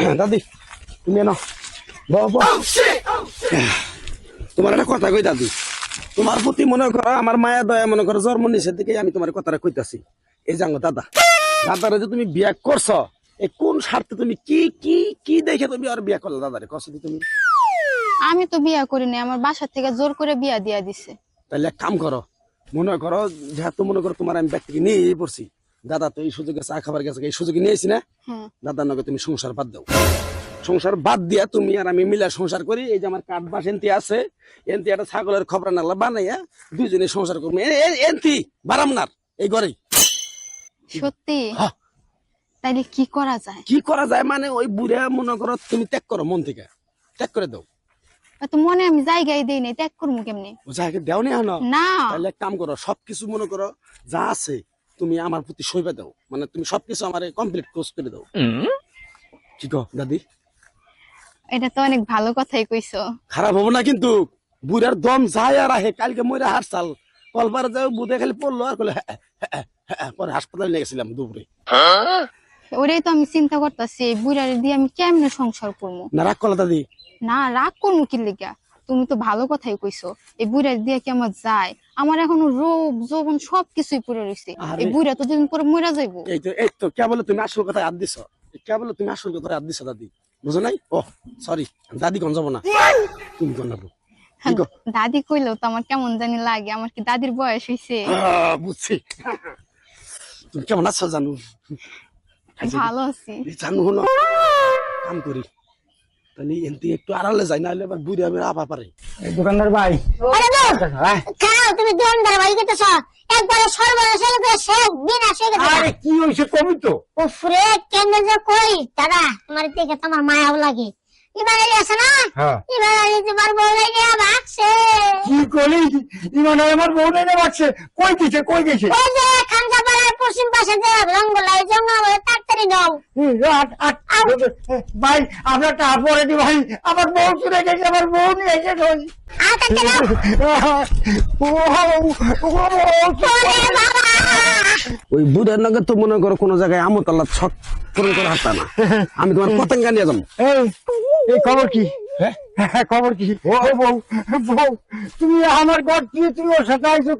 দাদি তুমি এনো। বউ বউ। তোমার একটা কথা কই দাদি। তোমার প্রতি মনে করো আমার মায়া দয়া মনে করো জন্ম নিষেধ দিকে আমি তোমার কথাটা কইতাছি। এই জাঙ্গো দাদা দাদারে যে তুমি বিয়া করছ এই কোন স্বার্থে তুমি কি কি কি দেখে তুমি আর বিয়া করলে দাদারে? কষ্ট তুমি। আমি তো বিয়া করিনি আমার বাসা থেকে জোর করে বিয়া দিয়া দিছে। তাহলে এক কাম করো মনে করো যেহেতু মনে করো তোমার আমি ব্যক্তিকে নিয়ে পড়ছি দাদা তো এই সুযোগে চা খাবার গেছে এই সুযোগে নিয়েছি না হ্যাঁ। দাদার নগে তুমি সংসার বাদ দাও। সংসার বাদ দিয়া তুমি আর আমি মিলা সংসার করি। এই যে আমার কাঠ বাস এনতি আছে এনতি একটা ছাগলের খবরা নালা বানাইয়া দুইজনে সংসার করব। এনতি বারামনার এই ঘরেই। সত্যি। তাইলে কি করা যায়? কি করা যায় মানে ওই বুড়া মনে করো তুমি ত্যাগ করো মন থেকে। ত্যাগ করে দাও। তো মনে আমি জায়গায় দেই নাই ত্যাগ করব কেমনি? যাকে দেও নি। না তাহলে কাম করো সবকিছু মনে করো যা আছে তুমি আমার প্রতি সইবে দাও। মানে তুমি সবকিছু আমার কমপ্লিট কোর্স করে দাও। কি কো দাদি? এটা তো অনেক ভালো কথাই কইছো। খারাপ হব না কিন্তু বুড়ার দম যায় আর আহে কালকে মরে হাসতাল কলবার যাও বুধে খালি পড়ল আর কলে হ্যাঁ, হ্যাঁ, হ্যাঁ, পরে হাসপাতালে নিয়ে গেছিলাম দুপুরে। ওটাই তো আমি চিন্তা করতেছি বুড়ারে দিয়ে আমি কেমনে সংসার করব না রাগ করলা দাদি। না রাগ করব কি লেগা তুমি তো ভালো কথাই কইছো। এই বুড়ার দিয়ে কি আমার যায়? আমার এখনও রোগ যৌবন সবকিছুই পড়ে রয়েছে এই বুড়া তো দিন পরে মরে যাইবো। এই তো এই তো কে বলে তুমি আসল কথা হাত দিছো। কে বলে তুমি আসল কথা হাত দিছ দাদি। বুঝো নাই? ও সরি দাদি কোন যাব না। তুমি কোন যাব দাদি কইলেও তো আমার কেমন জানি লাগে আমার কি দাদির বয়স হয়েছে আহ, বুঝছি। তুমি কেমন আছো জানু? ভালো আছি। জানু হলো কাম করি। তাহলে এনতি একটু আড়ালে যাই না হলে আবার বুড়ি আমি আবার পারে। দোকানদার ভাই। আরে না হ্যাঁ? খাও তুমি দোকানদার ভাই কেটেছ একবারে সর্বনাশ গেছে শেষ বিনাশ গেছে। আরে কি হয়েছে কবি তো? উফরে কেন যে কই দাদা তোমার দেখে মায়াও লাগে। আছে না? হ্যাঁ। তোমার বউ লাগে ভাগছে কি ইমানে আমার বউ কই গেছে কই গেছে? পশ্চিম পাশে যে জঙ্গল তাড়াতাড়ি ভাই আপনার তারপরে দি ভাই। আমার বউ চলে গেছে আমার বউ নিয়ে গেছে ওই। আর কাটতে দাও ও, ও, ও, ওরে বাবা! ওই বুড়ের নগে তো মনে করো কোনো জায়গায় আমতলা ছট পূরণ করে হাঁটতা না। আমি তোমার পতঙ্গা নিয়ে যাব। এই এই খবর কি? হ্যাঁ খবর কি? ও। বউ বউ তুমি আমার ঘর দিয়ে তুমি ওর সাথে আইছো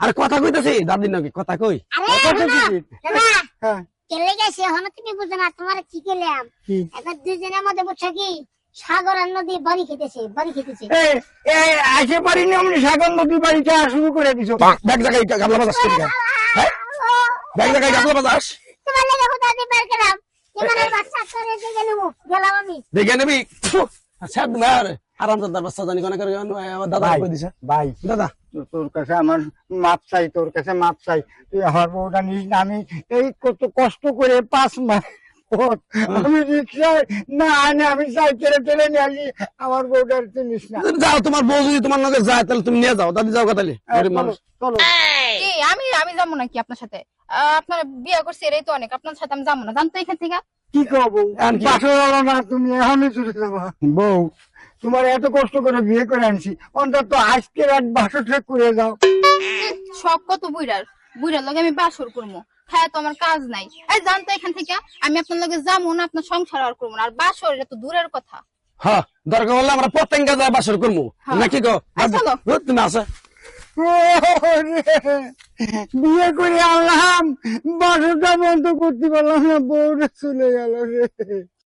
আরে কথা কইতেছি দাদির নগে কথা কই? কথা? দাদা হ্যাঁ কেলে গেছে এখন তুমি বুঝো না তোমার কি কেলাম এবার দুজনের মধ্যে বুঝছ কি? সাগর আর নদী বাড়ি খেতেছে বাড়ি খেতেছে। এই এই আসে পারিনি আমি সাগর নদী বাড়িটা শুরু করে দিছো। ব্যাগ জায়গায় গাবলা বাজাস করি ব্যাগ। জায়গায় গাবলা বাজাস। তোমার লেগে গেলাম এবারে বাচ্চা করে দিয়ে নেব গেলাম আমি। দেখে নিবি। সাদ মার আরাম বাচ্চা জানি কোন করে আমার দাদা কই দিছে? ভাই। দাদা। তোর কাছে আমার মাপ চাই তোর কাছে মাপ চাই। তুই আমার বউটা নিস না আমি এই কত কষ্ট করে পাঁচ মাস আমি রিক্সায় না আনে আমি সাইকেলে টেলে নিয়ে আসি আমার বউটা তুই নিস না। যাও তোমার বউ যদি তোমার নগে যায় তাহলে তুমি নিয়ে যাও দাদি যাও গরিব মানুষ। চলো। আমি আমি যাব নাকি আপনার সাথে? আপনার বিয়ে করছি এটাই তো অনেক আপনার সাথে আমি যাব না জানতো এখান থেকে? কি করব পাশে না তুমি এখনই চলে যাবা। বউ তোমার এত কষ্ট করে বিয়ে করে আনছি। অন্তত আজকে রাত বাসটা করে যাও। সব কত বুইরার বুইরার লগে আমি বাসর করব হ্যাঁ তো আমার কাজ নাই। এই জানতো এখান থেকে আমি আপনার লগে যাব না আপনার সংসার আর করব না। আর বাসর এটা তো দূরের কথা। হ্যাঁ দরকার হলে আমরা পতঙ্গা যায় বাসর করব হ্যাঁ। নাকি গো? ও, তুমি আসা। বিয়ে করে আনলাম। বাসটা বন্ধ করতে পারলাম না বউরে চলে গেল রে।